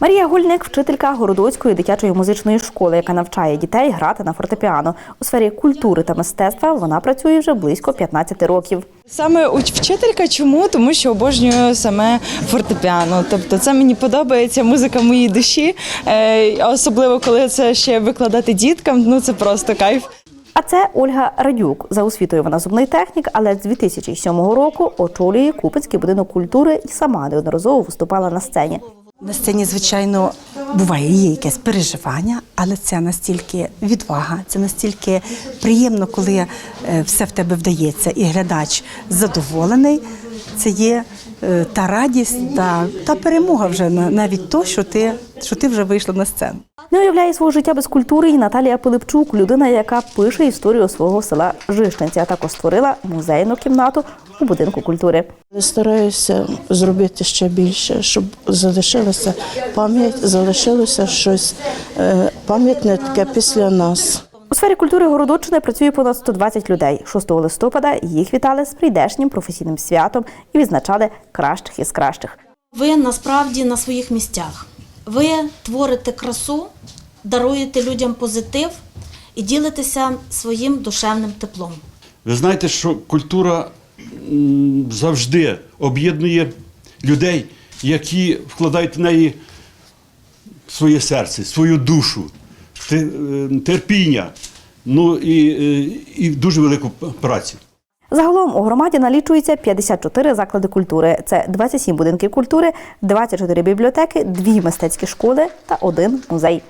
Марія Гульник, вчителька Городоцької дитячої музичної школи, яка навчає дітей грати на фортепіано. У сфері культури та мистецтва вона працює вже близько 15 років. Саме вчителька чому? Тому що обожнюю саме фортепіано. Тобто це мені подобається музика моїй душі, е, особливо коли це ще викладати діткам. Ну це просто кайф. А це Ольга Радюк. За освітою вона зубний технік, але з 2007 року очолює Купинський будинок культури і сама неодноразово виступала на сцені. На сцені, звичайно, буває є якесь переживання, але це настільки відвага, це настільки приємно, коли е, все в тебе вдається, і глядач задоволений. Це є е, та радість, та, та перемога вже на- навіть то, що ти, що ти вже вийшла на сцену. Не уявляє свого життя без культури і Наталія Пилипчук, людина, яка пише історію свого села а також створила музейну кімнату у будинку культури. Стараюся зробити ще більше, щоб залишилася пам'ять, залишилося щось е, пам'ятне таке після нас. У сфері культури Городоччини працює понад 120 людей. 6 листопада їх вітали з прийдешнім професійним святом і відзначали кращих із кращих. Ви насправді на своїх місцях. Ви творите красу, даруєте людям позитив і ділитеся своїм душевним теплом. Ви знаєте, що культура завжди об'єднує людей, які вкладають в неї своє серце, свою душу, е, терпіння, ну і, е, і дуже велику працю. Загалом у громаді налічується 54 заклади культури. Це 27 будинків культури, 24 бібліотеки, дві мистецькі школи та один музей.